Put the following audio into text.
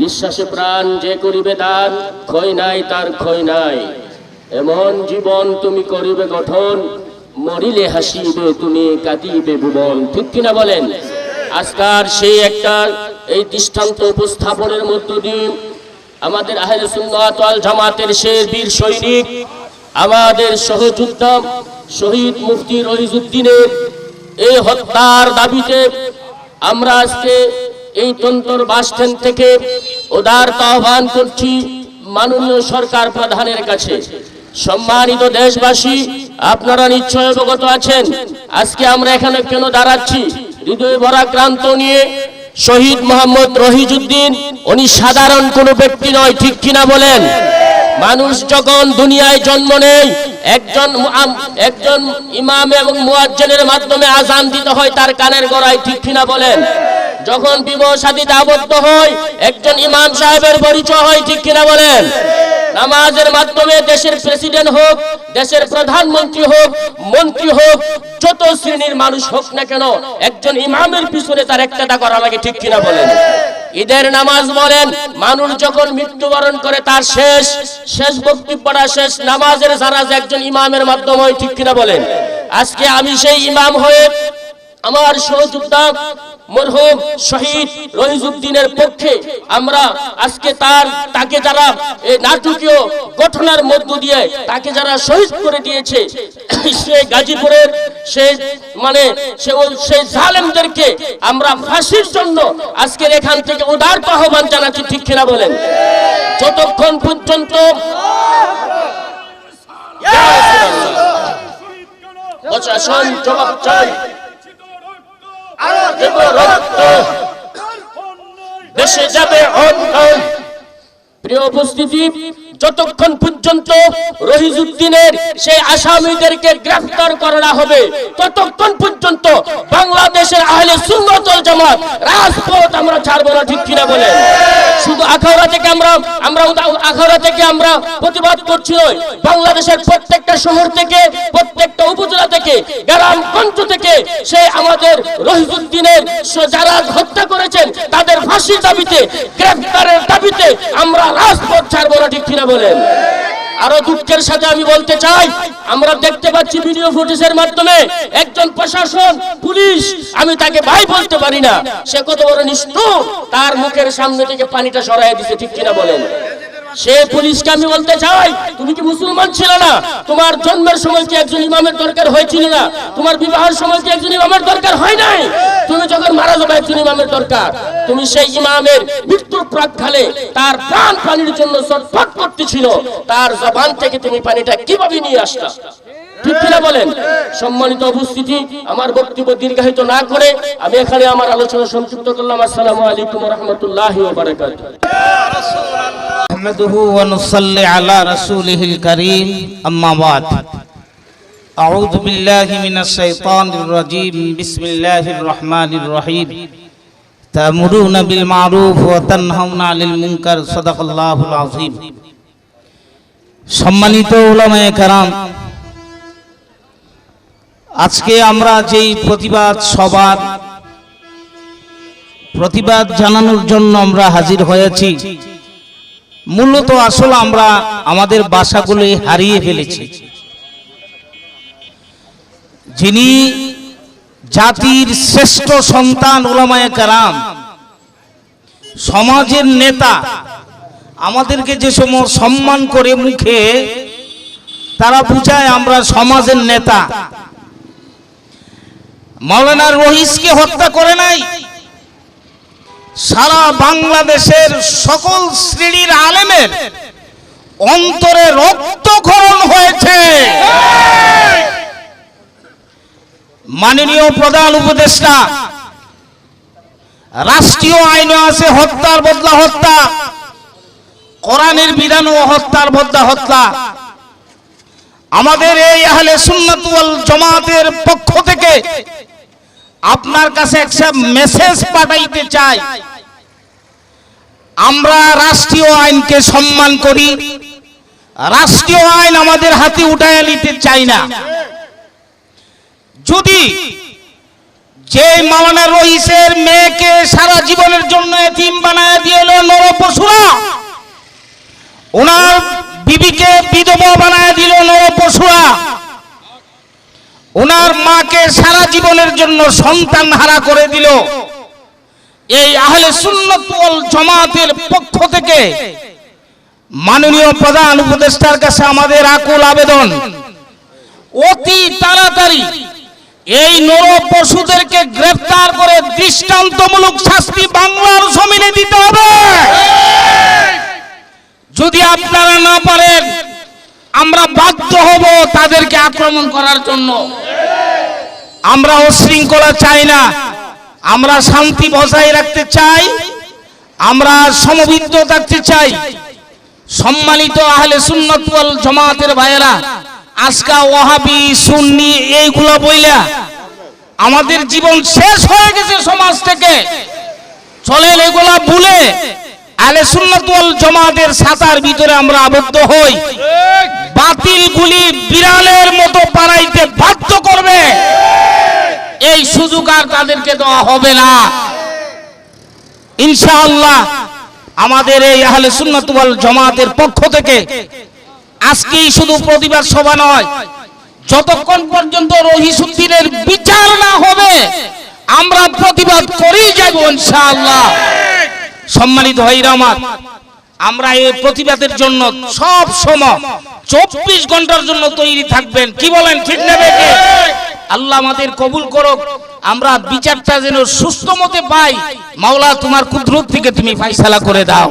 নিঃশ্বাসে প্রাণ যে করিবে দান ক্ষয় নাই, তার ক্ষয় নাই। এমন জীবন তুমি করিবে গঠন, মরিলে হাসিবে, তুমি কাঁদিবে ভুবন। ঠিক কিনা বলেন? আজকার সেই একটা এই দৃষ্টান্ত উপস্থাপনের মধ্য দিয়ে আমাদের সুন্নাত জামাতের শের বীর সৈনিক, আমাদের সহযোদ্ধা শহীদ মুফতি রহিজুদ্দিনের এই হত্যার দাবিতে আমরা আজকে এই তন্তর বাস স্ট্যান্ড থেকে উদার আহ্বান করছি মাননীয় সরকার প্রধানের কাছে। সম্মানিত দেশবাসী, আপনারা নিশ্চয় অবগত আছেন, আজকে আমরা এখানে কেন দাঁড়াচ্ছি? হৃদয় ভরাক্রান্ত নিয়ে শহীদ মোহাম্মদ রহিজুদ্দিন উনি সাধারণ কোনো ব্যক্তি নয়, ঠিক কিনা বলেন? মানুষ যখন দুনিয়ায় জন্ম নেয়, একজন একজন ইমাম এবং মুয়াজ্জিনের মাধ্যমে আজান দিতে হয়, তার কানের গড়ায় ঠিক কিনা বলেন? যখন বিবাহ শাদীতে আবদ্ধ হয়, একজন ইমাম সাহেবের পরিচয় হয় ঠিক কিনা বলেন? নামাজের মাধ্যমে দেশের প্রেসিডেন্ট হোক, দেশের প্রধানমন্ত্রী হোক, মন্ত্রী হোক, যত শ্রেণির মানুষ হোক না কেন, একজন ইমামের পিছনে তার একটা করা লাগে ঠিক কিনা বলেন? ঈদের নামাজ বলেন মানুষ যখন মৃত্যুবরণ করে তার শেষ শেষ বক্তব্যটা শেষ, নামাজের জানাজ একজন ইমামের মাধ্যমে ঠিক কিনা বলেন? আজকে আমি সেই ইমাম হয়ে আমার সহযোদ্ধা মরহুম শহীদ রহিজুদ্দিনের পক্ষে আমরা আজকে তার তাকে যারা এই নাটকীয় ঘটনার মধ্য দিয়ে তাকে যারা শহীদ করে দিয়েছে সে গাজীপুরের সে মানে সে সেই জালেমদেরকে আমরা ফাঁসির জন্য আজকের এখান থেকে উদার আহ্বান জানাচ্ছি ঠিক কিনা বলেন? যতক্ষণ পর্যন্ত প্রশাসন জবাব চাই দেব রক্ত। দেশে যাবে অন্যায় প্রিয় উপস্থিতি যতক্ষণ পর্যন্ত রহিজুদ্দিনের সেই আসামিদেরকে গ্রেফতার করা হবে, ততক্ষণ পর্যন্ত বাংলাদেশের আহলে সুন্নতল জামাত রাজপথ আমরা ছাড়বো না, ঠিক কিনা বলেন? শুধু আখাউড়া থেকে আমরা আমরা আখাউড়া থেকে আমরা প্রতিবাদ করছি নয়, বাংলাদেশের প্রত্যেকটা শহর থেকে, প্রত্যেকটা উপজেলা থেকে গ্রাম গঞ্জ থেকে সেই আমাদের রহিজুদ্দিনের যারা হত্যা করেছেন, তাদের ফাঁসির দাবিতে, গ্রেফতারের দাবিতে আমরা রাজপথ ছাড়বো না, ঠিক কিনা বলেন। আরও দুঃখের সাথে আমি বলতে চাই, আমরা দেখতে পাচ্ছি ভিডিও ফুটেজের মাধ্যমে একজন প্রশাসন, পুলিশ, আমি তাকে ভাই বলতে পারি না। সে কত বড় নিষ্ঠুর, তার মুখের সামনে থেকে পানিটা সরাই দিছে, ঠিক কিনা বলেন? সে পুলিশকে আমি বলতে চাই, তুমি কি মুসলমান ছিল না? তোমার জন্মের সময় কি একজন ইমামের দরকার হয়েছিল না? তোমার বিবাহের সময় কি একজন ইমামের দরকার হয় নাই? তুমি যখন মারা যাবে একজন ইমামের দরকার, তুমি সেই ইমামের মৃত্যুর প্রাককালে তার প্রাণ পানির জন্য ছটফট করতেছিল। তার জবান থেকে তুমি পানিটা কীভাবে নিয়ে আসলা? বলেন? সম্মানিত উপস্থিতি, আমার বক্তব্য দীর্ঘায়িত না করে আমি এখানে আমার আলোচনা সংযুক্ত করলাম। আসসালামু আলাইকুম রহমতুল্লাহ نحمده ونصلي على رسوله الكريم أما بعد أعوذ بالله من الشيطان الرجيم بسم الله الرحمن الرحيم تأمرون بالمعروف وتنهون عن المنكر صدق الله العظيم সম্মানিত ওলামায়ে কারাম আজকে আমরা যেই প্রতিবাদ সবার প্রতিবাদ জানানোর জন্য আমরা হাজির হয়েছি মূলত আসলে আমরা আমাদের বাসাগুলি হারিয়ে ফেলেছি। যিনি জাতির শ্রেষ্ঠ সন্তান ওলামায়ে কারাম, সমাজের নেতা, আমাদেরকে যে সময় সম্মান করে মুখে তারা বুঝায় আমরা সমাজের নেতা। মাওলানা রহিসকে হত্যা করে নাই? সারা বাংলাদেশের সকল শ্রেণির আলেমের অন্তরে রক্তক্ষরণ হয়েছে। মাননীয় প্রধান উপদেষ্টা, রাষ্ট্রীয় আইনে আছে হত্যার বদলা হত্যা, কোরআনের বিধান ও হত্যার বদলা হত্যা। আমাদের এই আহলে সুন্নাত ওয়াল জামাতের পক্ষ থেকে আপনার কাছে একটা মেসেজ পাঠাইতে চাই। আমরা রাষ্ট্রীয় আইনকে সম্মান করি। রাষ্ট্রীয় আইন আমাদের হাতে উঠায় নিতে চাই না। যদি যে মাওলানা রইসের মেয়েকে সারা জীবনের জন্য এতিম বানায় দিয়ে এলো নরপশুরা, ওনার বিবিকে বিধবা বানায় দিল নরপশুরা, ওনার মাকে সারা জীবনের জন্য সন্তান হারা করে দিল এই আহলে সুন্নত ওয়াল জামাতের পক্ষ থেকে মাননীয় প্রধান উপদেষ্টার কাছে আমাদের আকুল আবেদন। অতি তাড়াতাড়ি এই নর পশুদেরকে গ্রেফতার করে দৃষ্টান্তমূলক শাস্তি বাংলার জমিনে দিতে হবে। যদি আপনারা না পারেন, আমরা বাধ্য হব তাদেরকে আক্রমণ করার জন্য। আমরা উশৃঙ্খলা চাই না। আমরা শান্তি বজায় রাখতে চাই, আমরা সমবিদ্ধ থাকতে চাই। সম্মানিত আহলে সুন্নত ওয়াল জামাতের ভাইয়েরা, আজকা ওয়াহাবি, সুন্নি এইগুলা বইলা আমাদের জীবন শেষ হয়ে গেছে সমাজ থেকে। চলেন এগুলা ভুলে আহলে সুন্নত ওয়াল জামাতের সাতার ভিতরে আমরা আবদ্ধ হই। বাতিলগুলি বিড়ালের মতো পাড়াইতে বাধ্য করবে। এই সুযোগ আর তাদেরকে দেওয়া হবে না। ইনশাআল্লাহ আমাদের এই আহলে সুন্নাত ওয়াল জামাতের পক্ষ থেকে আজকেই শুধু প্রতিবাদ সভা নয়, যতক্ষণ পর্যন্ত রহিসুদ্দিনের বিচার না হবে, আমরা প্রতিবাদ করেই যাব ইনশাআল্লাহ। সম্মানিত ভাইরা আমার, আমরা এই প্রতিবাদের জন্য সব সময় চব্বিশ ঘণ্টার জন্য তৈরি থাকবেন। কি বলেন, ঠিক নেবে আল্লাহ আমাদের কবুল করুক। আমরা বিচারটা যেন সুস্থ মতে পাই। মাওলা, তোমার কুদরত থেকে তুমি ফাইসালা করে দাও।